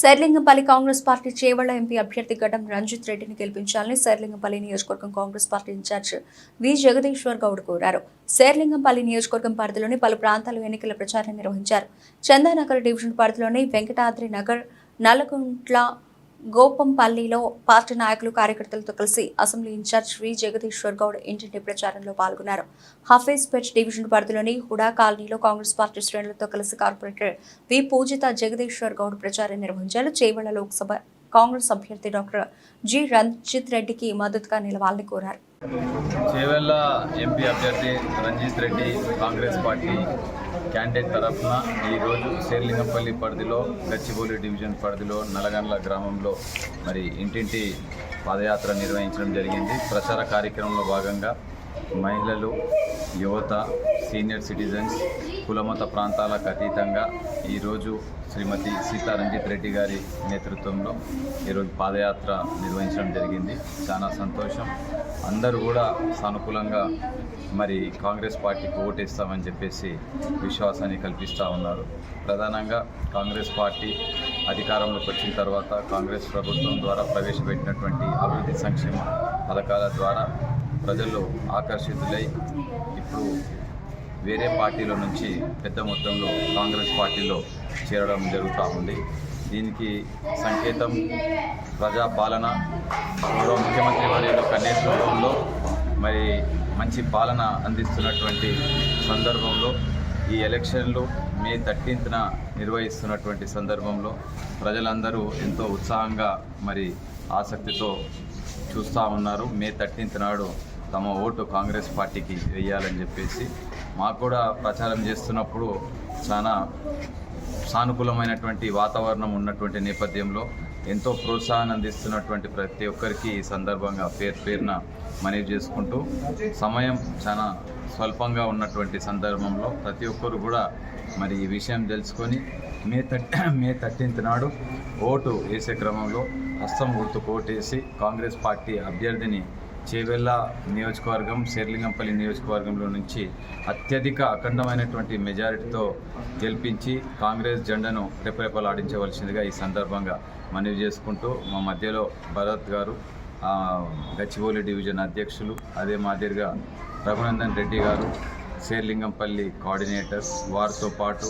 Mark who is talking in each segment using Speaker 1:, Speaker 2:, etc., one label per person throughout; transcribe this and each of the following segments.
Speaker 1: Serilingampally Congress party Chevella MP అభ్యర్థి గడ్డం రంజిత్ రెడ్డిని గెలిపించాలని శర్లింగంపల్లి నియోజకవర్గం Congress party in charge V Jagadishwar Goud కోరారు. శేర్లింగంపల్లి నియోజకవర్గం పరిధిలోని పలు ప్రాంతాలు ఎన్నికల ప్రచారం నిర్వహించారు. చందానగర్ డివిజన్ పరిధిలోని వెంకటాద్రి నగర్ నల్లగుంట్ల గోపంపల్లిలో పార్టీ నాయకులు కార్యకర్తలతో కలిసి assembly in charge V. Jagadishwar Goud ఇంటింటి ప్రచారంలో పాల్గొన్నారు. హఫీజ్పేట్ డివిజన్ పరిధిలోని హుడా కాలనీలో కాంగ్రెస్ పార్టీ శ్రేణులతో కలిసి కార్పొరేటర్ వి. పూజిత జగదీశ్వర్ గౌడ్ ప్రచారం నిర్వహించారు. చేవెళ్ళ లోక్సభ కాంగ్రెస్ అభ్యర్థి డాక్టర్ జి. రంజిత్ రెడ్డికి మద్దతుగా నిలవాలని కోరారు.
Speaker 2: చేవెళ్ళ ఎంపీ అభ్యర్థి రంజిత్ రెడ్డి కాంగ్రెస్ పార్టీ క్యాండిడేట్ తరఫున ఈరోజు శేర్లింగంపల్లి పరిధిలో గచ్చిబౌలి డివిజన్ పరిధిలో నలగండ్ల గ్రామంలో మరి ఇంటింటి పాదయాత్ర నిర్వహించడం జరిగింది. ప్రచార కార్యక్రమంలో భాగంగా మహిళలు యువత సీనియర్ సిటిజన్స్ కులమత ప్రాంతాలకు అతీతంగా ఈరోజు శ్రీమతి సీతా రంజిత్ రెడ్డి గారి నేతృత్వంలో ఈరోజు పాదయాత్ర నిర్వహించడం జరిగింది. చాలా సంతోషం. అందరూ కూడా సానుకూలంగా మరి కాంగ్రెస్ పార్టీకి ఓటేస్తామని చెప్పేసి విశ్వాసాన్ని కల్పిస్తూ ఉన్నారు. ప్రధానంగా కాంగ్రెస్ పార్టీ అధికారంలోకి వచ్చిన తర్వాత కాంగ్రెస్ ప్రభుత్వం ద్వారా ప్రవేశపెట్టినటువంటి అభివృద్ధి సంక్షేమ పథకాల ద్వారా ప్రజలు ఆకర్షితులై ఇప్పుడు వేరే పార్టీల నుంచి పెద్ద మొత్తంలో కాంగ్రెస్ పార్టీలో చేరడం జరుగుతూ ఉంది. దీనికి సంకేతం ప్రజాపాలన గౌరవ ముఖ్యమంత్రి వారి యొక్క నేతృత్వంలో మరి మంచి పాలన అందిస్తున్నటువంటి సందర్భంలో ఈ ఎలక్షన్లు మే థర్టీన్త్న నిర్వహిస్తున్నటువంటి సందర్భంలో ప్రజలందరూ ఎంతో ఉత్సాహంగా మరి ఆసక్తితో చూస్తూ ఉన్నారు. మే థర్టీన్త్ నాడు తమ ఓటు కాంగ్రెస్ పార్టీకి వేయాలని చెప్పేసి మాకు కూడా ప్రచారం చేస్తున్నప్పుడు చాలా సానుకూలమైనటువంటి వాతావరణం ఉన్నటువంటి నేపథ్యంలో ఎంతో ప్రోత్సాహాన్ని అందిస్తున్నటువంటి ప్రతి ఒక్కరికి ఈ సందర్భంగా పేరు పేరున మనవి చేసుకుంటూ సమయం చాలా స్వల్పంగా ఉన్నటువంటి సందర్భంలో ప్రతి ఒక్కరు కూడా మరి ఈ విషయం తెలుసుకొని మే థర్టీ మే థర్టీన్త్ నాడు ఓటు వేసే క్రమంలో హస్తం గుర్తుకు ఓటేసి కాంగ్రెస్ పార్టీ అభ్యర్థిని చేవెళ్ళ నియోజకవర్గం శేర్లింగంపల్లి నియోజకవర్గంలో నుంచి అత్యధిక అఖండమైనటువంటి మెజారిటీతో గెలిపించి కాంగ్రెస్ జెండను రెపరెపలాడించవలసిందిగా ఈ సందర్భంగా మనవి చేసుకుంటూ మా మధ్యలో భరత్ గారు గచ్చిబౌలి డివిజన్ అధ్యక్షులు అదే మాదిరిగా రఘునందన్ రెడ్డి గారు శేర్లింగంపల్లి కోఆర్డినేటర్స్ వారితో పాటు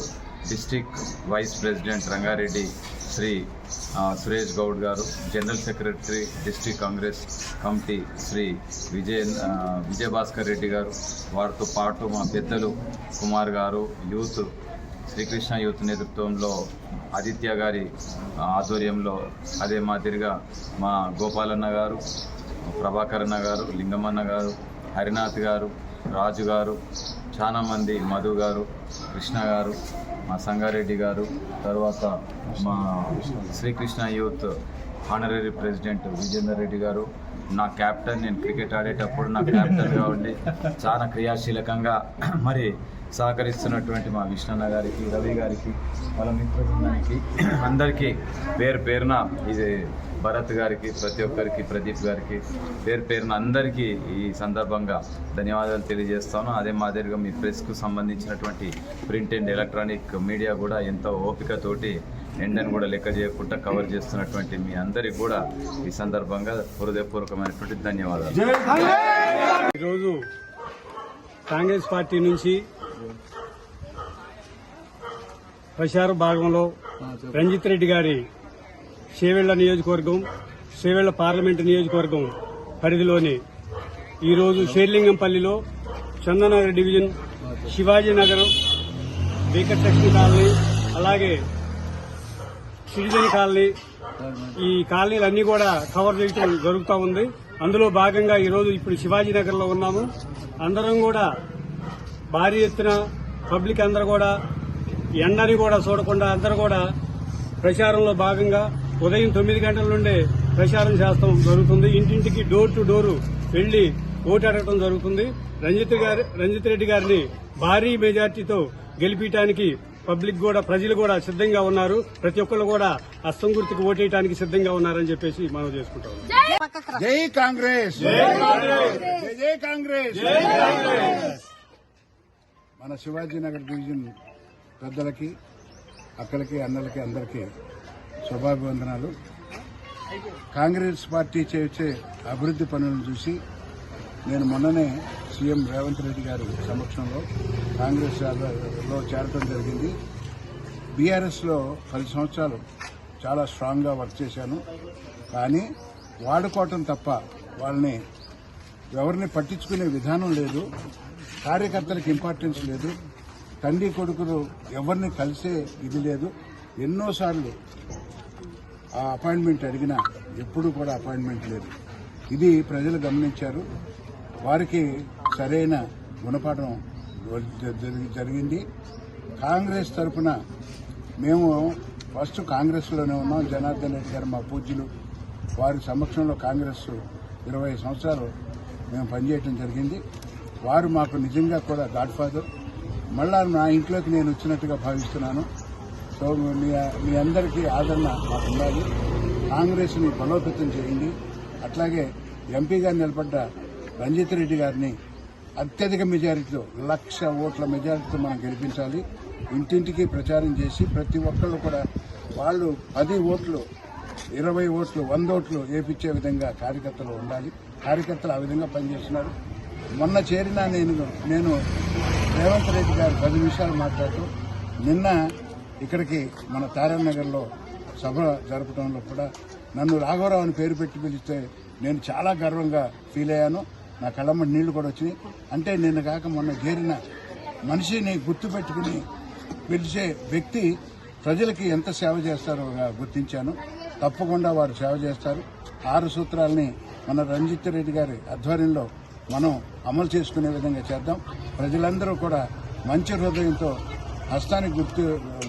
Speaker 2: district vice president Rangareddy Shri Suresh Goud గారు general secretary district Congress committee Shri Vijaya Vijayabhaskar Reddy గారు వారితో పాటు మా పెద్దలు కుమార్ గారు యూత్ శ్రీకృష్ణ యూత్ నేతృత్వంలో ఆదిత్య గారి ఆధ్వర్యంలో అదే మాదిరిగా మా గోపాలన్న గారు ప్రభాకరన్న గారు లింగమన్న గారు హరినాథ్ గారు రాజు గారు చాలా మంది మధు గారు కృష్ణ గారు మా సంగారెడ్డి గారు తర్వాత మా Srikrishna youth honorary president Vijender Reddy గారు. నా క్యాప్టెన్ నేను క్రికెట్ ఆడేటప్పుడు నా క్యాప్టెన్గా ఉండి చాలా క్రియాశీలకంగా మరి సహకరిస్తున్నటువంటి మా విష్ణన్న గారికి రవి గారికి వాళ్ళ మిత్ర అందరికీ పేరు పేరున ఇది భరత్ గారికి ప్రతి ఒక్కరికి ప్రదీప్ గారికి పేరు పేరున అందరికీ ఈ సందర్భంగా ధన్యవాదాలు తెలియజేస్తాను. అదే మాదిరిగా మీ ప్రెస్కు సంబంధించినటువంటి ప్రింట్ అండ్ ఎలక్ట్రానిక్ మీడియా కూడా ఎంతో ఓపికతోటి ఎండను కూడా లెక్క చేయకుండా కవర్ చేస్తున్నటువంటి మీ అందరికీ కూడా ఈ సందర్భంగా హృదయపూర్వకమైనటువంటి ధన్యవాదాలు.
Speaker 3: ఈరోజు కాంగ్రెస్ పార్టీ నుంచి ప్రచార భాగంలో రంజిత్ రెడ్డి గారి చేవెళ్ళ నియోజకవర్గం చేవెళ్ళ పార్లమెంటు నియోజకవర్గం పరిధిలోని ఈరోజు షేర్లింగంపల్లిలో చందనగర్ డివిజన్ శివాజీనగర్ వెంకటలక్ష్మి కాలనీ అలాగే సిటిజన్ కాలనీ. ఈ కాలనీలన్నీ కూడా కవర్ చేయడం జరుగుతూ ఉంది. అందులో భాగంగా ఈరోజు ఇప్పుడు శివాజీనగర్లో ఉన్నాము. అందరం కూడా భారీ ఎత్తున పబ్లిక్ అందరూ కూడా ఎండని కూడా చూడకుండా అందరూ కూడా ప్రచారంలో భాగంగా ఉదయం తొమ్మిది గంటల నుండే ప్రచారం చేస్తాం జరుగుతుంది. ఇంటింటికి డోర్ టు డోరు వెళ్ళి ఓటు అడగడం జరుగుతుంది. రంజిత్ గారి రంజిత్ రెడ్డి గారిని భారీ మెజార్టీతో గెలిపించడానికి పబ్లిక్ కూడా ప్రజలు కూడా సిద్ధంగా ఉన్నారు. ప్రతి ఒక్కరు కూడా అస్తం గుర్తుకు ఓటేయడానికి సిద్ధంగా ఉన్నారని చెప్పేసి మనం చేసుకుంటాం.
Speaker 4: జై కాంగ్రెస్! జై కాంగ్రెస్! మన శివాజీనగర్ డివిజన్ పెద్దలకి అక్కలకి అన్నలకి అందరికీ శుభాభివందనాలు కాంగ్రెస్ పార్టీ చేసే అభివృద్ధి పనులను చూసి నేను మొన్ననే సీఎం రేవంత్ రెడ్డి గారి సమక్షంలో కాంగ్రెస్లో చేరటం జరిగింది. బీఆర్ఎస్లో పది సంవత్సరాలు చాలా స్ట్రాంగ్గా వర్క్ చేశాను. కానీ వాడుకోవటం తప్ప వాళ్ళని ఎవరిని పట్టించుకునే విధానం లేదు కార్యకర్తలకు ఇంపార్టెన్స్ లేదు తండ్రి కొడుకులు ఎవరిని కలిసే ఇది లేదు. ఎన్నోసార్లు ఆ అపాయింట్మెంట్ అడిగినా ఎప్పుడూ కూడా అపాయింట్మెంట్ లేదు. ఇది ప్రజలు గమనించారు. వారికి సరైన గుణపాఠం జరి- జరిగింది. కాంగ్రెస్ తరఫున మేము ఫస్ట్ కాంగ్రెస్లోనే ఉన్నాం. జనార్దన్ రెడ్డి గారు మా పూజ్యులు. వారి సమక్షంలో కాంగ్రెస్ ఇరవై సంవత్సరాలు మేము పనిచేయటం జరిగింది. వారు మాకు నిజంగా కూడా గాడ్ ఫాదర్. మళ్ళా నా ఇంట్లోకి నేను వచ్చినట్టుగా భావిస్తున్నాను. సో మీ మీ అందరికీ ఆదరణ మాకు ఉండాలి. కాంగ్రెస్ని బలోపేతం చేయండి. అట్లాగే ఎంపీగా నిలబడ్డ రంజిత్ రెడ్డి గారిని అత్యధిక మెజారిటీతో లక్ష ఓట్ల మెజారిటీతో మనం గెలిపించాలి. ఇంటింటికి ప్రచారం చేసి ప్రతి ఒక్కళ్ళు కూడా వాళ్ళు పది ఓట్లు ఇరవై ఓట్లు వంద ఓట్లు వేపించే విధంగా కార్యకర్తలు ఉండాలి. కార్యకర్తలు ఆ విధంగా పనిచేస్తున్నారు. మొన్న చేరిన నేను నేను రేవంత్ రెడ్డి గారు పది నిమిషాలు మాట్లాడుతూ నిన్న ఇక్కడికి మన తారన్ నగర్లో సభ జరపడంలో కూడా నన్ను రాఘవరావు అని పేరు పెట్టి పిలిస్తే నేను చాలా గర్వంగా ఫీల్ అయ్యాను. నా కళ్ళమ్మ నీళ్ళు కూడా వచ్చినాయి. అంటే నిన్న కాక మొన్న చేరిన మనిషిని గుర్తుపెట్టుకుని పిలిచే వ్యక్తి ప్రజలకి ఎంత సేవ చేస్తారో గుర్తించాను. తప్పకుండా వారు సేవ చేస్తారు. ఆరు సూత్రాలని మన రంజిత్ రెడ్డి గారి ఆధ్వర్యంలో మనం అమలు చేసుకునే విధంగా చేద్దాం. ప్రజలందరూ కూడా మంచి హృదయంతో హస్తానికి గుర్తు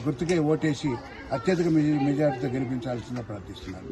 Speaker 4: గుర్తుకే ఓటేసి అత్యధిక మెజారిటీతో గెలిపించాల్సిందిగా ప్రార్థిస్తున్నాను.